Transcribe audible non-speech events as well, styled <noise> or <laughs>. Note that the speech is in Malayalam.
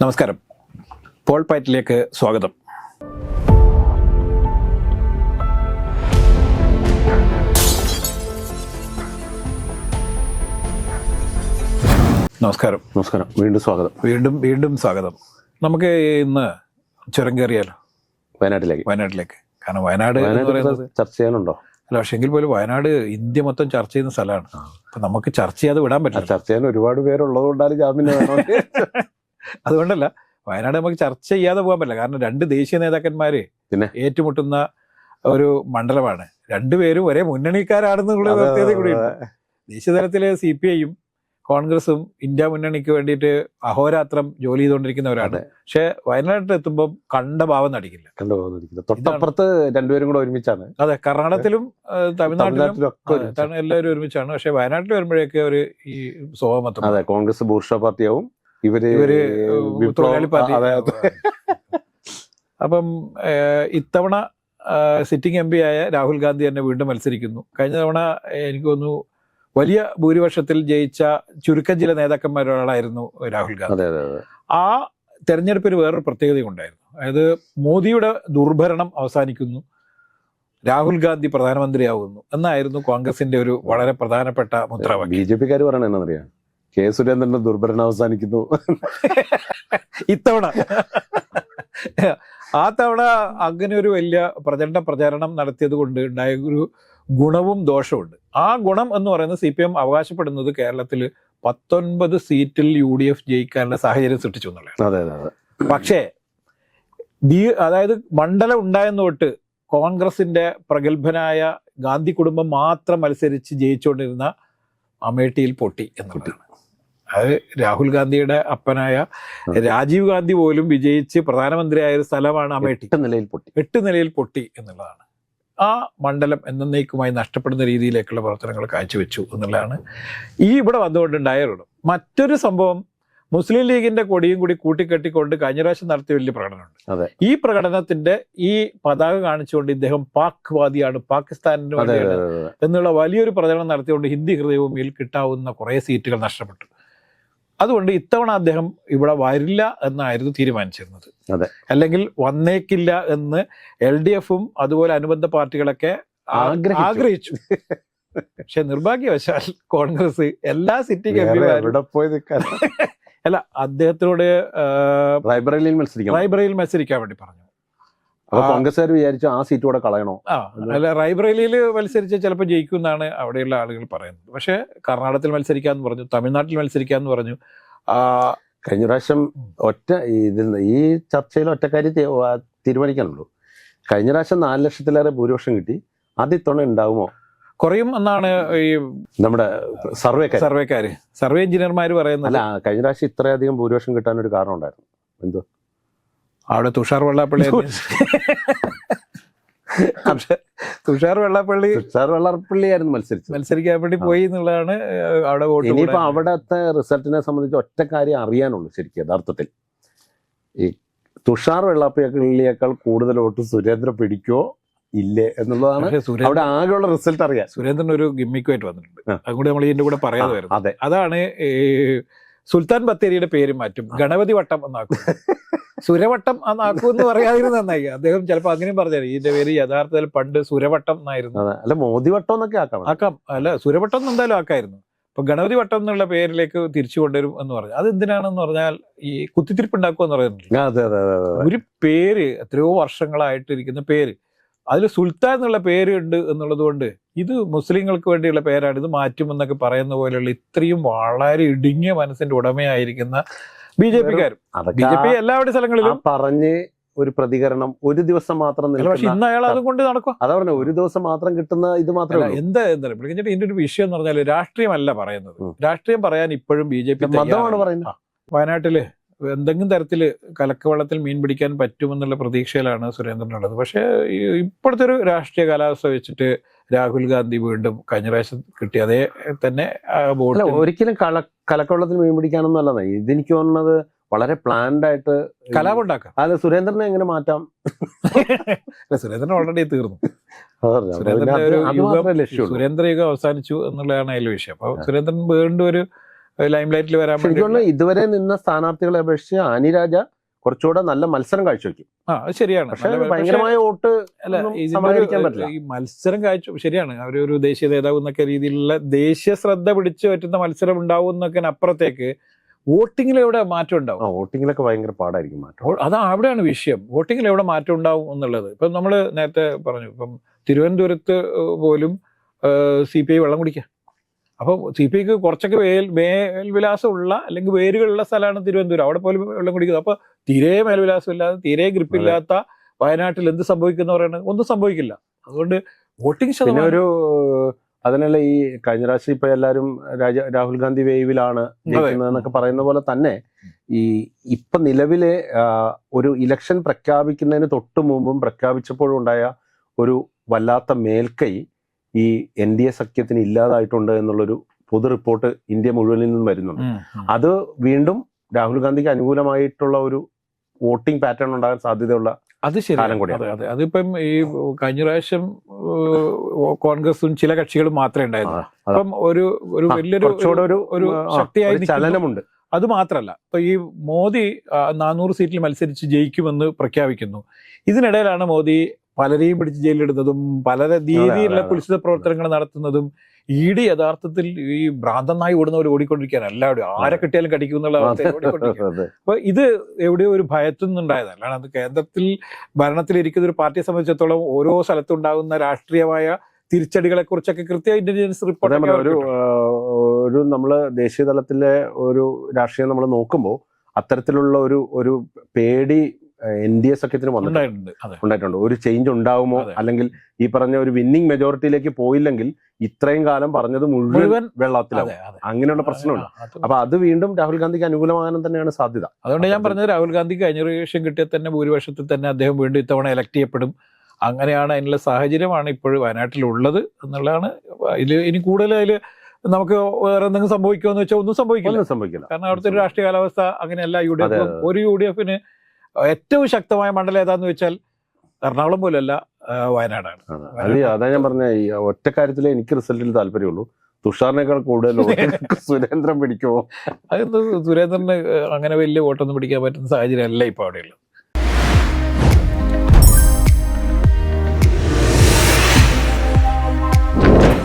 നമസ്കാരം. പോൾ പൈറ്റിലേക്ക് സ്വാഗതം. നമസ്കാരം. നമസ്കാരം. വീണ്ടും സ്വാഗതം. വീണ്ടും വീണ്ടും സ്വാഗതം. നമുക്ക് ഇന്ന് ചുരം കയറിയാലോ? വയനാട്ടിലേക്ക്. വയനാട്ടിലേക്ക്. കാരണം വയനാട് ചർച്ച ചെയ്യാനുണ്ടോ? അല്ല പക്ഷെ എങ്കിൽ പോലും വയനാട് ഇന്ത്യ മൊത്തം ചർച്ച ചെയ്യുന്ന സ്ഥലമാണ്. അപ്പൊ നമുക്ക് ചർച്ച ചെയ്യാതെ വിടാൻ പറ്റില്ല. ചർച്ച ചെയ്യാൻ ഒരുപാട് പേരുള്ളത് കൊണ്ടാണ് ജാമ്യം <laughs> അതുകൊണ്ടല്ല വയനാട് നമുക്ക് ചർച്ച ചെയ്യാതെ പോകാൻ പറ്റില്ല. കാരണം രണ്ട് ദേശീയ നേതാക്കന്മാര് പിന്നെ? ഏറ്റുമുട്ടുന്ന ഒരു മണ്ഡലമാണ്. രണ്ടുപേരും ഒരേ മുന്നണിക്കാരാണെന്നുള്ള പ്രത്യേകത കൂടിയുണ്ട്. ദേശീയ തലത്തിൽ സി പി ഐയും കോൺഗ്രസും ഇന്ത്യ മുന്നണിക്ക് വേണ്ടിയിട്ട് അഹോരാത്രം ജോലി ചെയ്തുകൊണ്ടിരിക്കുന്നവരാണ്. പക്ഷെ വയനാട്ടിൽ എത്തുമ്പോൾ കണ്ട ഭാവം നടിക്കില്ല. കണ്ട ഭാവം നടിക്കില്ല. തൊട്ടപ്പുറത്ത് രണ്ടുപേരും കൂടെ ഒരുമിച്ചാണ്. അതെ കർണാടകത്തിലും തമിഴ്നാട്ടിലും എല്ലാവരും ഒരുമിച്ചാണ്. പക്ഷെ വയനാട്ടിൽ വരുമ്പോഴേക്ക് ഒരു ഈ സ്വഭാവം അതെ കോൺഗ്രസ് ബൂർഷ പാർട്ടിയാവും. ഇവർ ഇവർ തൊഴിലാളി പാർട്ടി. <laughs> അപ്പം ഇത്തവണ സിറ്റിംഗ് എം പി ആയ രാഹുൽ ഗാന്ധി തന്നെ വീണ്ടും മത്സരിക്കുന്നു. കഴിഞ്ഞ തവണ എനിക്ക് തോന്നുന്നു വലിയ ഭൂരിപക്ഷത്തിൽ ജയിച്ച ചുരുക്കം ചില നേതാക്കന്മാരൊരാളായിരുന്നു രാഹുൽ ഗാന്ധി. ആ തെരഞ്ഞെടുപ്പിന് വേറൊരു പ്രത്യേകതയും ഉണ്ടായിരുന്നു. അതായത് മോദിയുടെ ദുർഭരണം അവസാനിക്കുന്നു. രാഹുൽ ഗാന്ധി പ്രധാനമന്ത്രിയാവുന്നു. എന്നായിരുന്നു കോൺഗ്രസിന്റെ ഒരു വളരെ പ്രധാനപ്പെട്ട മുദ്രാവാക്യം. ബി ജെ പിക്കാർ പറയണ എന്നറിയാം കെ സുരേന്ദ്രന്റെ ദുർഭരണം അവസാനിക്കുന്നു. ഇത്തവണ. ആ തവണ അങ്ങനെ ഒരു വലിയ പ്രചണ്ഡ പ്രചാരണം നടത്തിയത് കൊണ്ട് ഉണ്ടായ ഒരു ഗുണവും ദോഷവുമുണ്ട്. ആ ഗുണം എന്ന് പറയുന്നത് സി പി എം അവകാശപ്പെടുന്നത് കേരളത്തിൽ പത്തൊൻപത് സീറ്റിൽ യു ഡി എഫ് ജയിക്കാനുള്ള സാഹചര്യം സൃഷ്ടിച്ചു എന്നുള്ളതാണ്. അതെ പക്ഷേ അതായത് മണ്ഡലം ഉണ്ടായെന്ന് തൊട്ട് കോൺഗ്രസിന്റെ പ്രഗത്ഭനായ ഗാന്ധി കുടുംബം മാത്രം മത്സരിച്ച് ജയിച്ചുകൊണ്ടിരുന്ന അമേഠിയിൽ പൊട്ടി എന്നുള്ളതാണ്. അത് രാഹുൽ ഗാന്ധിയുടെ അപ്പനായ രാജീവ് ഗാന്ധി പോലും വിജയിച്ച് പ്രധാനമന്ത്രിയായ ഒരു സ്ഥലമാണ് അമേഠി എട്ട് നിലയിൽ പൊട്ടി. എട്ട് നിലയിൽ പൊട്ടി എന്നുള്ളതാണ്. ആ മണ്ഡലം എന്നേക്കുമായി നഷ്ടപ്പെടുന്ന രീതിയിലേക്കുള്ള പ്രവർത്തനങ്ങൾ കാഴ്ചവെച്ചു എന്നുള്ളതാണ്. ഈ ഇവിടെ വന്നുകൊണ്ടുണ്ടായ ഒരു മറ്റൊരു സംഭവം മുസ്ലിം ലീഗിന്റെ കൊടിയും കൂടി കൂട്ടിക്കെട്ടിക്കൊണ്ട് കഴിഞ്ഞ പ്രാവശ്യം നടത്തിയ വലിയ പ്രകടനമുണ്ട്. ഈ പ്രകടനത്തിന്റെ ഈ പതാക കാണിച്ചുകൊണ്ട് ഇദ്ദേഹം പാക് വാദിയാണ് പാകിസ്ഥാനിന് വേണ്ടിയാണ് എന്നുള്ള വലിയൊരു പ്രചരണം നടത്തിയുകൊണ്ട് ഹിന്ദി ഹൃദയഭൂമിയിൽ കിട്ടാവുന്ന കുറേ സീറ്റുകൾ നഷ്ടപ്പെട്ടു. അതുകൊണ്ട് ഇത്തവണ അദ്ദേഹം ഇവിടെ വരില്ല എന്നായിരുന്നു തീരുമാനിച്ചിരുന്നത് അതെ. അല്ലെങ്കിൽ വന്നേക്കില്ല എന്ന് എൽ ഡി എഫും അതുപോലെ അനുബന്ധ പാർട്ടികളൊക്കെ ആഗ്രഹിച്ചു. പക്ഷെ നിർഭാഗ്യവശാൽ കോൺഗ്രസ് എല്ലാ സിറ്റിംഗ് എവിടെ പോയി നിൽക്കാൻ <laughs> അല്ല അദ്ദേഹത്തിനോട് ലൈബ്രറിയിൽ റൈബ്രറിയിൽ മത്സരിക്കാൻ വേണ്ടി പറഞ്ഞു അപ്പൊ. കോൺഗ്രസ്സുകാർ വിചാരിച്ചു ആ സീറ്റ് കൂടെ കളയണോ? അല്ല റൈബ്രറിയിൽ മത്സരിച്ച് ചിലപ്പോൾ ജയിക്കും എന്നാണ് അവിടെയുള്ള ആളുകൾ പറയുന്നത്. പക്ഷേ കർണാടകത്തിൽ മത്സരിക്കാന്ന് പറഞ്ഞു തമിഴ്നാട്ടിൽ മത്സരിക്കാന്ന് പറഞ്ഞു. ആ, കഴിഞ്ഞ പ്രാവശ്യം ഒറ്റ ഇതിൽ ഈ ചർച്ചയിൽ ഒറ്റക്കാരി തീരുമാനിക്കാനുള്ളൂ. കഴിഞ്ഞ പ്രാവശ്യം നാല് ലക്ഷത്തിലേറെ ഭൂരിപക്ഷം കിട്ടി. അത് ഇത്തവണ ഉണ്ടാവുമോ? കുറയും എന്നാണ് ഈ നമ്മുടെ സർവേ സർവേക്കാര്. സർവേ എഞ്ചിനീയർമാർ പറയുന്നത്. അല്ല കഴിഞ്ഞ പ്രാവശ്യം ഇത്രയധികം ഭൂരിപക്ഷം കിട്ടാൻ ഒരു കാരണം ഉണ്ടായിരുന്നു. എന്തോ? അവിടെ തുഷാർ വെള്ളാപ്പള്ളി <laughs> തുഷാർ വെള്ളാപ്പള്ളി തുഷാർ വെള്ളാപ്പള്ളിയായിരുന്നു മത്സരിച്ചത്. മത്സരിക്കാൻ വേണ്ടി പോയി എന്നുള്ളതാണ് അവിടെ വോട്ട് ഇനിയിപ്പോ അവിടത്തെ റിസൾട്ടിനെ സംബന്ധിച്ച് ഒറ്റ കാര്യം അറിയാനുള്ളൂ ശരിക്കും യഥാർത്ഥത്തിൽ. ഈ തുഷാർ വെള്ളാപ്പള്ളിയേക്കാൾ കൂടുതൽ വോട്ട് സുരേന്ദ്ര പിടിക്കോ ഇല്ലേ എന്നുള്ളതാണ് അവിടെ ആകെയുള്ള റിസൾട്ട് അറിയാം സുരേന്ദ്രൻ ഒരു ഗിമ്മിക്കുമായിട്ട് വന്നിട്ടുണ്ട്. അതുകൂടി നമ്മൾ ഇതിന്റെ കൂടെ പറയാതെ വരുന്നത് അതെ. അതാണ് സുൽത്താൻ ബത്തേരിയുടെ പേര് മാറ്റും. ഗണപതി വട്ടം എന്നാക്കും. <laughs> സുരവട്ടം എന്ന് പറയാതിരുന്ന നന്നായി അദ്ദേഹം ചിലപ്പോൾ അങ്ങനെയും പറഞ്ഞു ഇതിന്റെ പേര് യഥാർത്ഥത്തിൽ പണ്ട് സുരവട്ടം എന്നായിരുന്നു. അല്ല മോദി വട്ടം എന്നൊക്കെ ആക്കാം. ആക്കാം. അല്ല സുരവട്ടം എന്ന് എന്തായാലും ആക്കായിരുന്നു. അപ്പൊ ഗണപതി വട്ടം എന്നുള്ള പേരിലേക്ക് തിരിച്ചു കൊണ്ടുവരും എന്ന് പറഞ്ഞു അത് എന്തിനാണെന്ന് പറഞ്ഞാൽ ഈ കുത്തിത്തിരിപ്പ് ഉണ്ടാക്കുക എന്ന് അതെ. ഒരു പേര് എത്രയോ വർഷങ്ങളായിട്ടിരിക്കുന്ന പേര്. അതിൽ സുൽത്താൻ എന്നുള്ള പേര് ഉണ്ട് എന്നുള്ളത് കൊണ്ട് ഇത് മുസ്ലിങ്ങൾക്ക് വേണ്ടിയുള്ള പേരാണ്. ഇത് മാറ്റുമെന്നൊക്കെ പറയുന്ന പോലെയുള്ള ഇത്രയും വളരെ ഇടുങ്ങിയ മനസ്സിന്റെ ഉടമയായിരിക്കുന്ന ബി ജെ പിക്കാരും. ബി ജെ പി എല്ലാവരുടെ സ്ഥലങ്ങളിലും പറഞ്ഞ് ഒരു പ്രതികരണം ഒരു ദിവസം മാത്രം ഇന്ന് അയാൾ അതുകൊണ്ട് നടക്കുക അതാ പറഞ്ഞ ഒരു ദിവസം മാത്രം കിട്ടുന്ന ഇത് മാത്രമല്ല എന്താ എന്താ വിളിച്ചിട്ട് ഇതിന്റെ ഒരു വിഷയം എന്ന് പറഞ്ഞാൽ രാഷ്ട്രീയമല്ല പറയുന്നത്. രാഷ്ട്രീയം പറയാൻ ഇപ്പോഴും ബി ജെ പി മതമാണ് പറയുന്നത്. വയനാട്ടിൽ എന്തെങ്കിലും തരത്തിൽ കലക്കവെള്ളത്തിൽ മീൻ പിടിക്കാൻ പറ്റുമെന്നുള്ള പ്രതീക്ഷയിലാണ് സുരേന്ദ്രനുള്ളത്. പക്ഷേ ഇപ്പോഴത്തെ ഒരു രാഷ്ട്രീയ കാലാവസ്ഥ വെച്ചിട്ട് രാഹുൽ ഗാന്ധി വീണ്ടും കഴിഞ്ഞ പ്രാവശ്യം കിട്ടി അതേ തന്നെ ഒരിക്കലും കല കലക്കവെള്ളത്തിൽ മീൻ പിടിക്കാനൊന്നും അല്ലെന്നേ ഇതെനിക്ക് തോന്നുന്നത് വളരെ പ്ലാൻഡ് ആയിട്ട് കലാപം ഉണ്ടാക്കാം അത് സുരേന്ദ്രനെ എങ്ങനെ മാറ്റാം? അല്ല, സുരേന്ദ്രൻ ഓൾറെഡി തീർന്നു. സുരേന്ദ്രന്റെ ഒരു യുഗം സുരേന്ദ്ര യുഗം അവസാനിച്ചു എന്നുള്ളതാണ് അതിലെ വിഷയം. അപ്പൊ സുരേന്ദ്രൻ വീണ്ടും ഒരു ലൈം ലൈറ്റിൽ വരാൻ ശരിക്കും ഇതുവരെ നിന്ന സ്ഥാനാർത്ഥികളെ അപേക്ഷിച്ച് ആനിരാജ കുറച്ചുകൂടെ നല്ല മത്സരം കാഴ്ചവെക്കും. ആ ശരിയാണ്. ഭയങ്കരമായ വോട്ട് അല്ല ഈ മത്സരം കാഴ്ച ശരിയാണ്. അവരൊരു ദേശീയ നേതാവ് എന്നൊക്കെ രീതിയിലുള്ള ദേശീയ ശ്രദ്ധ പിടിച്ചു പറ്റുന്ന മത്സരം ഉണ്ടാവും എന്നൊക്കെ അപ്പുറത്തേക്ക്. വോട്ടിങ്ങിൽ എവിടെ മാറ്റം ഉണ്ടാവും? ആ വോട്ടിങ്ങിലൊക്കെ ഭയങ്കര പാടായിരിക്കും മാറ്റം. അത് അതാ അവിടെയാണ് വിഷയം. വോട്ടിങ്ങിൽ എവിടെ മാറ്റം ഉണ്ടാവും എന്നുള്ളത്. ഇപ്പം നമ്മൾ നേരത്തെ പറഞ്ഞു ഇപ്പം തിരുവനന്തപുരത്ത് പോലും സി പി ഐ വെള്ളം കുടിക്കുക അപ്പം സി പി ഐക്ക് കുറച്ചൊക്കെ വേൽ മേൽവിലാസമുള്ള അല്ലെങ്കിൽ വേരുകളുള്ള സ്ഥലമാണ് തിരുവനന്തപുരം. അവിടെ പോലും വെള്ളം കുടിക്കുന്നത് അപ്പൊ തീരെ മേൽവിലാസം ഇല്ലാതെ തീരെ ഗ്രിപ്പില്ലാത്ത വയനാട്ടിൽ എന്ത് സംഭവിക്കുന്ന പറയുന്നത് ഒന്നും സംഭവിക്കില്ല. അതുകൊണ്ട് വോട്ടിംഗ് ശതമാനം ഒരു അതിനുള്ള ഈ കഴിഞ്ഞ പ്രാവശ്യം ഇപ്പൊ എല്ലാരും രാജ രാഹുൽ ഗാന്ധി വേവിലാണ് എന്നൊക്കെ പറയുന്ന പോലെ തന്നെ ഈ ഇപ്പൊ നിലവിലെ ഒരു ഇലക്ഷൻ പ്രഖ്യാപിക്കുന്നതിന് തൊട്ടു മുമ്പും പ്രഖ്യാപിച്ചപ്പോഴും ഉണ്ടായ ഒരു വല്ലാത്ത മേൽക്കൈ ഈ എൻ ഡി എ സഖ്യത്തിന് ഇല്ലാതായിട്ടുണ്ട് എന്നുള്ളൊരു പൊതു റിപ്പോർട്ട് ഇന്ത്യ മുഴുവനിൽ നിന്നും വരുന്നുണ്ട്. അത് വീണ്ടും രാഹുൽ ഗാന്ധിക്ക് അനുകൂലമായിട്ടുള്ള ഒരു വോട്ടിംഗ് പാറ്റേൺ ഉണ്ടാകാൻ സാധ്യതയുള്ള അത് ശരി അതെ അതെ. അതിപ്പം ഈ കഴിഞ്ഞ പ്രാവശ്യം കോൺഗ്രസും ചില കക്ഷികളും മാത്രമേ ഉണ്ടായിരുന്നു അപ്പം ഒരു ഒരു വലിയൊരു ഒരു ശക്തിയായി ചലനമുണ്ട്. അത് മാത്രമല്ല ഇപ്പൊ ഈ മോദി നാനൂറ് സീറ്റിൽ മത്സരിച്ച് ജയിക്കുമെന്ന് പ്രഖ്യാപിക്കുന്നു. ഇതിനിടയിലാണ് മോദി പലരെയും പിടിച്ച് ജയിലിലെടുത്തതും പല രീതിയിലുള്ള കുലിശിത പ്രവർത്തനങ്ങൾ നടത്തുന്നതും ഇ ഡി യഥാർത്ഥത്തിൽ ഈ ഭ്രാന്തനായി ഓടുന്നവർ ഓടിക്കൊണ്ടിരിക്കുകയാണ്. എല്ലാവരും ആരെ കിട്ടിയാലും കടിക്കും എന്നുള്ള അവസ്ഥ. അപ്പൊ ഇത് എവിടെയോ ഒരു ഭയത്തുനിന്നുണ്ടായതാണ് അല്ലാതെ അത് കേന്ദ്രത്തിൽ ഭരണത്തിലിരിക്കുന്ന ഒരു പാർട്ടിയെ സംബന്ധിച്ചിടത്തോളം ഓരോ സ്ഥലത്തുണ്ടാകുന്ന രാഷ്ട്രീയമായ തിരിച്ചടികളെ കുറിച്ചൊക്കെ കൃത്യ ഇന്റലിജൻസ് റിപ്പോർട്ട് ഒരു ഒരു നമ്മൾ ദേശീയ തലത്തിലെ ഒരു രാഷ്ട്രീയം നമ്മൾ നോക്കുമ്പോൾ അത്തരത്തിലുള്ള ഒരു ഒരു പേടി എൻ ഡി എ സഖ്യത്തിന് ഉണ്ടായിട്ടുണ്ട്. ഒരു ചേഞ്ച് ഉണ്ടാവുമോ? അല്ലെങ്കിൽ ഈ പറഞ്ഞ ഒരു വിന്നിംഗ് മെജോറിറ്റിയിലേക്ക് പോയില്ലെങ്കിൽ ഇത്രയും കാലം പറഞ്ഞത് മുഴുവൻ വെള്ളത്തിലാവും. അങ്ങനെയുള്ള പ്രശ്നമുണ്ട്. അപ്പൊ അത് വീണ്ടും രാഹുൽ ഗാന്ധിക്ക് അനുകൂലമാകാനും തന്നെയാണ് സാധ്യത. അതുകൊണ്ട് ഞാൻ പറഞ്ഞത് രാഹുൽ ഗാന്ധി കഴിഞ്ഞ പ്രാവശ്യം കിട്ടിയ തന്നെ ഭൂരിപക്ഷത്തിൽ തന്നെ അദ്ദേഹം വീണ്ടും ഇത്തവണ എലക്ട് ചെയ്യപ്പെടും. അങ്ങനെയാണ് അതിനുള്ള സാഹചര്യമാണ് ഇപ്പോഴും വയനാട്ടിലുള്ളത് എന്നുള്ളതാണ്. ഇതിൽ ഇനി കൂടുതൽ അതിൽ നമുക്ക് വേറെ എന്തെങ്കിലും സംഭവിക്കുമോ എന്ന് വെച്ചാൽ ഒന്നും സംഭവിക്കില്ല. സംഭവിക്കില്ല. കാരണം അവിടുത്തെ രാഷ്ട്രീയ കാലാവസ്ഥ അങ്ങനെയല്ല. യു ഡി എഫ് ഒരു യു ഡി എഫിന് ഏറ്റവും ശക്തമായ മണ്ഡലം ഏതാന്ന് വെച്ചാൽ എറണാകുളം പോലല്ല വയനാടാണ്. അത് അതാ ഞാൻ പറഞ്ഞ ഈ ഒറ്റ കാര്യത്തിലേ എനിക്ക് റിസൾട്ടിൽ താല്പര്യമുള്ളൂ. തുഷാറിനേക്കാൾ കൂടുതൽ <laughs> സുരേന്ദ്രൻ പിടിക്കുമോ? അത് സുരേന്ദ്രന് അങ്ങനെ വലിയ വോട്ടൊന്നും പിടിക്കാൻ പറ്റുന്ന സാഹചര്യം അല്ല ഇപ്പൊ അവിടെയുള്ളത്.